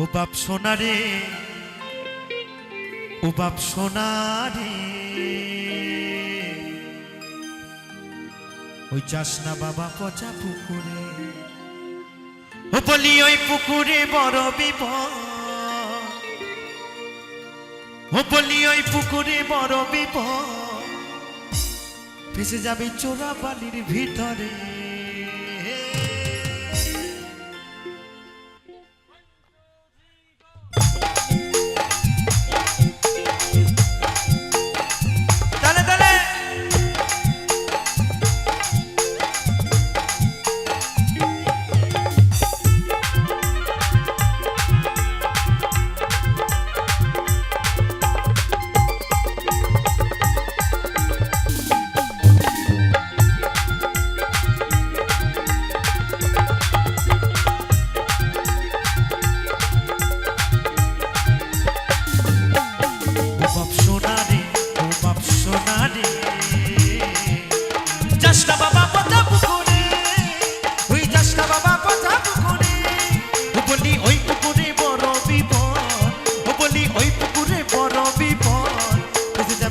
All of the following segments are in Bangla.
ও বাপ সোনা রে, ও বাপ সোনা রে। ওই চাস না বাবা পচা পুকুরে, ও বলি ওই পুকুরে বড় বিপদ। ও বলি ওই পুকুরে বড় বিপদ। ফেসে যাবে চোরা বালির ভিতরে।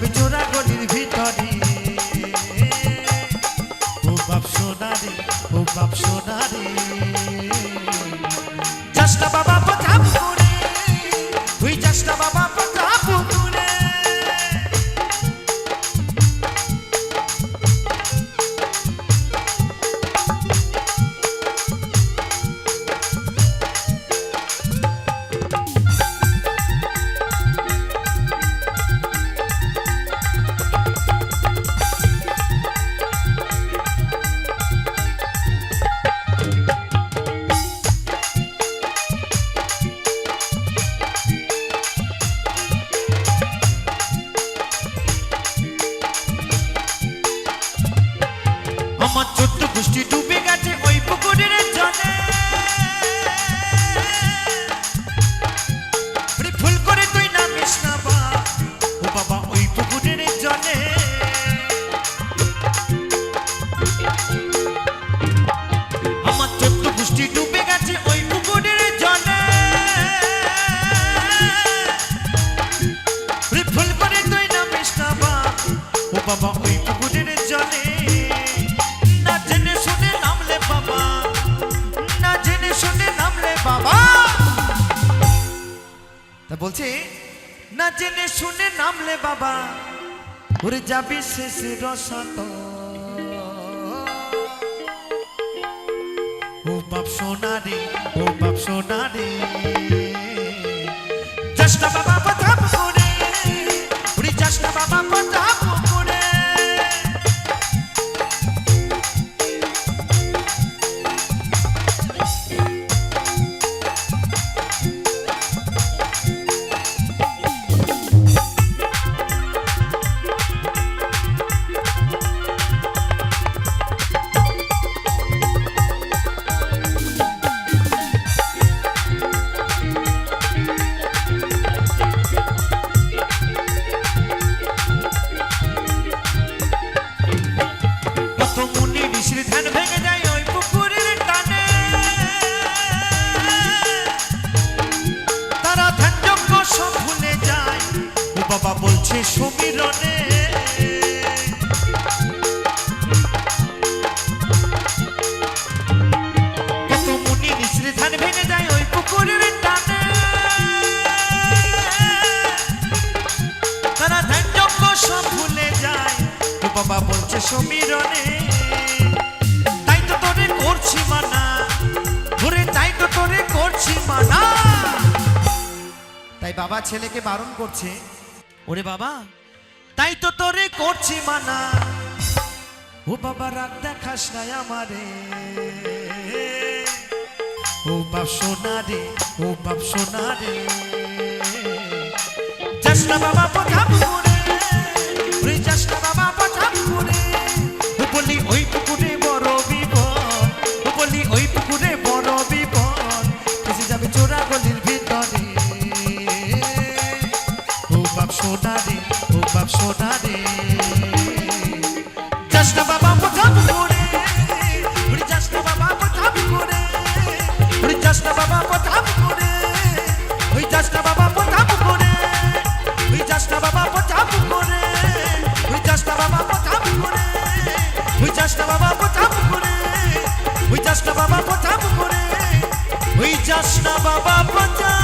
বেঁচে যাবে বলছে, না জেনে শুনে নামলে বাবা, ওরে যাবি শেষে রসাত ও বাপ সোনারে ও বাপ সোনারে চেষ্টা বলছে সমীরণে। তাই তো তোরে করছি মানা। ওরে তাই তো তোরে করছি মানা। তাই বাবা ছেলেকে বারণ করছে। ওরে বাবা, তাই তো তোরে করছি মানা। ও বাবা, রাগ দেখাস নাই আমারে। ও বাপ সোনা রে, ও বাপ সোনা রে। যাস বাবা যাস না বাবা পথা পুকুরে। তুই যাস না বাবা পথা পুকুরে। তুই যাস না বাবা পথা পুকুরে। তুই যাস না বাবা পথা পুকুরে। তুই যাস না বাবা পথা পুকুরে। তুই যাস না বাবা পথা